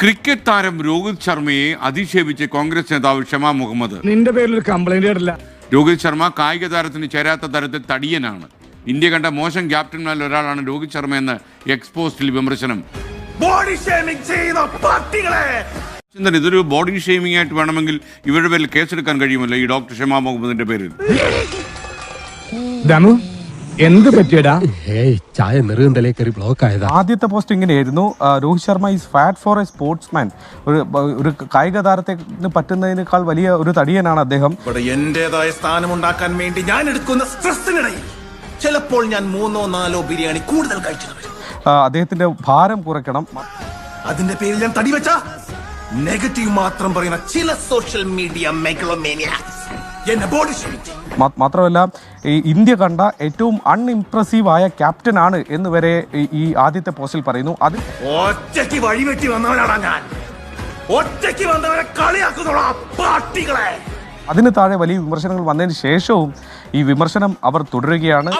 Cricket താരം രോഹിത് ശർമ്മയെ അധിക്ഷേപിച്ച് കോൺഗ്രസ് നേതാവ് ഷമ മുഹമ്മദ്. നിന്റെ പേരിൽ ഒരു കംപ്ലൈന്റ് കേട്ടില്ല. രോഹിത് ശർമ്മ കായിക താരത്തിന് ചേരാത്ത തരത്തിൽ തടിയനാണ്. ഇന്ത്യ കണ്ട മോശം ക്യാപ്റ്റന്മാരിൽ ഒരാളാണ് രോഹിത് ശർമ്മ എന്ന് എക്സ്പോസ്റ്റിൽ വിമർശനം. ചിന്തന ഇതൊരു ബോഡി ഷെയ്മിംഗ് ആയിട്ട് വേണമെങ്കിൽ ഇവരുടെ പേരിൽ കേസെടുക്കാൻ കഴിയുമല്ലോ ഈ ഡോക്ടർ ഷമ മുഹമ്മദിന്റെ പേരിൽ. എന്ത് പറ്റിയടാ? ഏയ് ചായ നെറുകന്തലേ കയറി ബ്ലോക്ക് ആയതാ. ആദ്യത്തെ പോസ്റ്റ് ഇങ്ങനെയായിരുന്നു. ആയിരുന്നു Rohit Sharma is fat for a sportsman ഒരു ഒരു കായിക താരത്തിന് പറ്റുന്നതിനേക്കാൾ വലിയ ഒരു തടിയനാണ് അദ്ദേഹം. ഇവിടെ എന്റേതായ സ്ഥാനം ഉണ്ടാക്കാൻ വേണ്ടി ഞാൻ എടുക്കുന്ന സ്ട്രെസ്സിനിടയിൽ ചിലപ്പോൾ ഞാൻ മൂന്നോ നാലോ ബിരിയാണി കൂടുതൽ കഴിച്ചു ആ, അദ്ദേഹത്തിന്റെ ഭാരം കുറയ്ക്കണം. അതിന്റെ പേരിൽ ഞാൻ തടി വെച്ച? നെഗറ്റീവ് മാത്രം പറയുന്ന ചില സോഷ്യൽ മീഡിയ മെഗളോമേനിയാക്സ് മാത്രമല്ല ഈ ഇന്ത്യ കണ്ട ഏറ്റവും അൺഇംപ്രസീവ് ആയ ക്യാപ്റ്റൻ ആണ് എന്ന് വരെ ഈ ആദ്യത്തെ പോസ്റ്റിൽ പറയുന്നു. അത് ഒറ്റയ്ക്ക് വഴിവെറ്റി വന്നവനാണ് ഞാൻ. ഒറ്റയ്ക്ക് വന്നവരെ കളിയാക്കുന്നോളാ അതിന് താഴെ വലിയ വിമർശനങ്ങൾ വന്നതിന് ശേഷവും ഈ വിമർശനം അവർ തുടരുകയാണ്.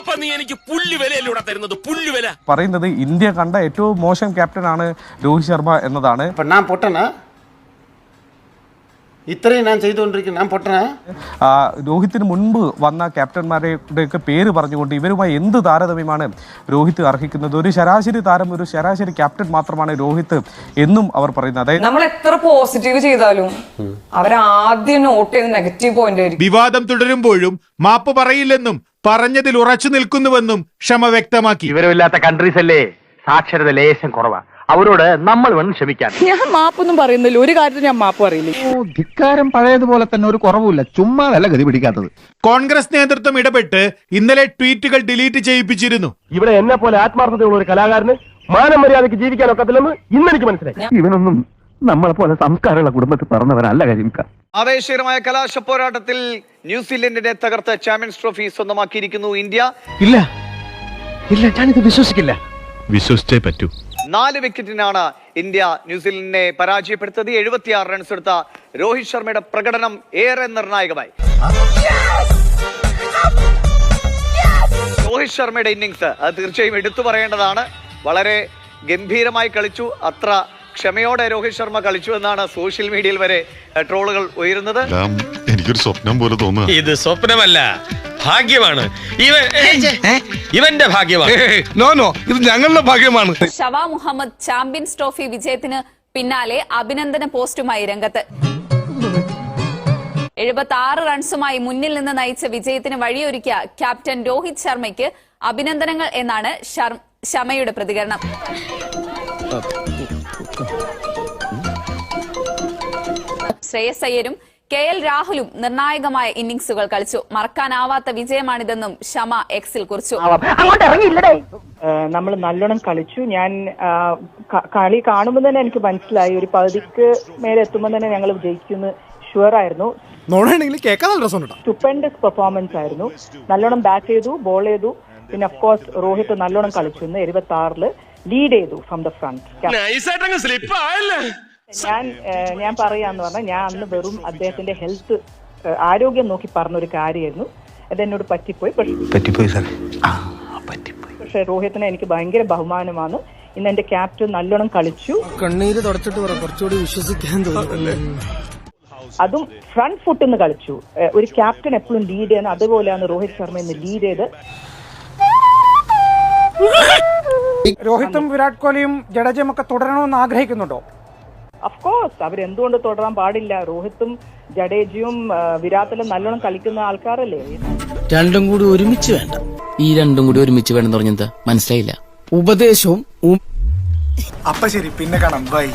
പറയുന്നത് ഇന്ത്യ കണ്ട ഏറ്റവും മോശം ക്യാപ്റ്റൻ ആണ് രോഹിത് ശർമ്മ എന്നതാണ്. ഇത്രയും ഞാൻ ചെയ്തുകൊണ്ടിരിക്കുന്നു ഞാൻ പൊട്ടനാ? രോഹിത്തിന് മുൻപ് വന്ന ക്യാപ്റ്റന്മാരുടെയൊക്കെ പേര് പറഞ്ഞുകൊണ്ട് ഇവരുമായി എന്ത് താരതമ്യമാണ് രോഹിത് അർഹിക്കുന്നത്? ഒരു ശരാശരി താരം ഒരു ശരാശരി ക്യാപ്റ്റൻ മാത്രമാണ് രോഹിത് എന്നും അവർ പറയുന്നത്. അതായത് നമ്മൾ എത്ര പോസിറ്റീവ് ചെയ്താലും അവരാദ്യം നോട്ട് ചെയ്ത് നെഗറ്റീവ് പോയിന്റ് ആയിരിക്കും. വിവാദം തുടരുമ്പോഴും മാപ്പ് പറയില്ലെന്നും പറഞ്ഞതിൽ ഉറച്ചു നിൽക്കുന്നുവെന്നും ക്ഷമ വ്യക്തമാക്കി. വിവരമില്ലാത്ത കൺട്രീസ് അല്ലേ? സാക്ഷരത ലേശം കുറവാ. അവരോട് നമ്മൾ വേണം ക്ഷമിക്കാൻ. ഞാൻ മാപ്പൊന്നും പറയുന്നില്ല. ഒരു കാര്യത്തിൽ ഞാൻ മാപ്പ് പറയില്ല. ധിക്കാരം പഴയതുപോലെ തന്നെ ഒരു കുറവുമില്ല. ചുമ്മാതല്ല ഗതി പിടിക്കാത്തത്. കോൺഗ്രസ് നേതൃത്വം ഇടപെട്ട് ഇന്നലെ ട്വീറ്റുകൾ ഡിലീറ്റ് ചെയ്യിപ്പിച്ചിരുന്നു. ഇവിടെ എന്നെ പോലെ ആത്മാർത്ഥതയുള്ള ഒരു കലാകാരന് മാനം മര്യാദയ്ക്ക് ജീവിക്കാൻ ഒക്കത്തില്ലെന്ന് ഇന്ന് എനിക്ക് മനസ്സിലായി. ഇവനൊന്നും നമ്മളെ പോലെ സംസ്കാരമുള്ള കുടുംബത്തിൽ പറഞ്ഞവരല്ല കരിമിക്ക. ആവേശകരമായ കലാശ പോരാട്ടത്തിൽ ന്യൂസിലൻഡിനെ തകർത്ത ചാമ്പ്യൻസ് ട്രോഫി സ്വന്തമാക്കിയിരിക്കുന്നു ഇന്ത്യ. ഇല്ല. ഇല്ല ഞാനിത് വിശ്വസിക്കില്ല. വിശ്വസിച്ചേ പറ്റൂ. നാല് വിക്കറ്റിനാണ് ഇന്ത്യ ന്യൂസിലൻഡിനെ പരാജയപ്പെടുത്തത് എഴുപത്തിയാറ് റൺസ് എടുത്ത രോഹിത് ശർമ്മയുടെ പ്രകടനം ഏറെ നിർണായകമായി. രോഹിത് ശർമ്മയുടെ ഇന്നിങ്സ് അത് തീർച്ചയായും എടുത്തു പറയേണ്ടതാണ്. വളരെ ഗംഭീരമായി കളിച്ചു. അത്ര ക്ഷമയോടെ രോഹിത് ശർമ്മ കളിച്ചു എന്നാണ് സോഷ്യൽ മീഡിയയിൽ വരെ ട്രോളുകൾ ഉയരുന്നത്. എനിക്കൊരു സ്വപ്നം പോലെ തോന്നുന്നു ഇത് സ്വപ്നമല്ല ഭാഗ്യമാണ്. ഇവൻ ഇവന്റെ ഭാഗ്യമാണ്. നോ നോ ഇത് ഞങ്ങളുടെ ഭാഗ്യമാണ്. ഷവാ മുഹമ്മദ് ചാമ്പ്യൻസ് ട്രോഫി വിജയത്തിന് പിന്നാലെ അഭിനന്ദന പോസ്റ്റുമായി രംഗത്ത്. എഴുപത്തി ആറ് റൺസുമായി മുന്നിൽ നിന്ന് നയിച്ച വിജയത്തിന് വഴിയൊരുക്കിയ ക്യാപ്റ്റൻ രോഹിത് ശർമ്മയ്ക്ക് അഭിനന്ദനങ്ങൾ എന്നാണ് ശമയുടെ ശർമ്മയുടെ പ്രതികരണം. ശ്രേയസ് അയ്യരും കെ എൽ രാഹുലും നിർണായകമായ ഇന്നിംഗ്സുകൾ കളിച്ചു. മറക്കാനാവാത്ത വിജയമാണിതെന്നും ഷമ എക്സിൽ കുറിച്ചു. നമ്മൾ നല്ലോണം കളിച്ചു. ഞാൻ കളി കാണുമ്പോൾ തന്നെ എനിക്ക് മനസ്സിലായി. ഒരു പകുതിക്ക് മേലെ എത്തുമ്പോൾ തന്നെ ഞങ്ങൾ ജയിക്കുമെന്ന് ഷുവർ ആയിരുന്നു. സ്റ്റുപ്പൻഡസ് പെർഫോമൻസ് ആയിരുന്നു. നല്ലോണം ബാറ്റ് ചെയ്തു ബോൾ ചെയ്തു. പിന്നെ ഓഫ് കോഴ്സ് രോഹിത് നല്ലോണം കളിച്ചു. ഇന്ന് എഴുപത്തി ആറിൽ ലീഡ് ചെയ്തു ഫ്രം ദ ഫ്രണ്ട് ഞാൻ ഞാൻ പറയാന്ന് പറഞ്ഞാൽ ഞാൻ അന്ന് വെറും അദ്ദേഹത്തിന്റെ ഹെൽത്ത് ആരോഗ്യം നോക്കി പറഞ്ഞൊരു കാര്യമായിരുന്നു. അതെന്നോട് പറ്റിപ്പോയി. പക്ഷെ പറ്റിപ്പോയി സാർ പറ്റിപ്പോയി. പക്ഷെ രോഹിത്തിനെ എനിക്ക് ഭയങ്കര ബഹുമാനമാണ്. ഇന്ന് എന്റെ ക്യാപ്റ്റൻ നല്ലോണം കളിച്ചു. കണ്ണീര് തുടച്ചിട്ട് കുറച്ചുകൂടി വിശ്വസിക്കാൻ അതും ഫ്രണ്ട് ഫുട്ട് നിന്ന് കളിച്ചു. ഒരു ക്യാപ്റ്റൻ എപ്പോഴും ലീഡ് ചെയ്യുന്ന അതുപോലെയാണ് രോഹിത് ശർമ്മ ഇന്ന് ലീഡ് ചെയ്ത്. രോഹിത്തും വിരാട് കോഹ്ലിയും ജഡേജയും ഒക്കെ തുടരണമെന്ന് ആഗ്രഹിക്കുന്നുണ്ടോ? അഫ്കോഴ്സ് അവരെന്തുകൊണ്ട് തുടരാൻ പാടില്ല? രോഹിത്തും ജഡേജയും വിരാട്ടിലും നല്ലോണം കളിക്കുന്ന ആൾക്കാരല്ലേ? രണ്ടും കൂടി ഒരുമിച്ച് വേണ്ട. ഈ രണ്ടും കൂടി ഒരുമിച്ച് വേണം പറഞ്ഞെന്താ? മനസ്സിലായില്ല. ഉപദേശവും അപ്പൊ ശരി പിന്നെ കാണാം. ബൈ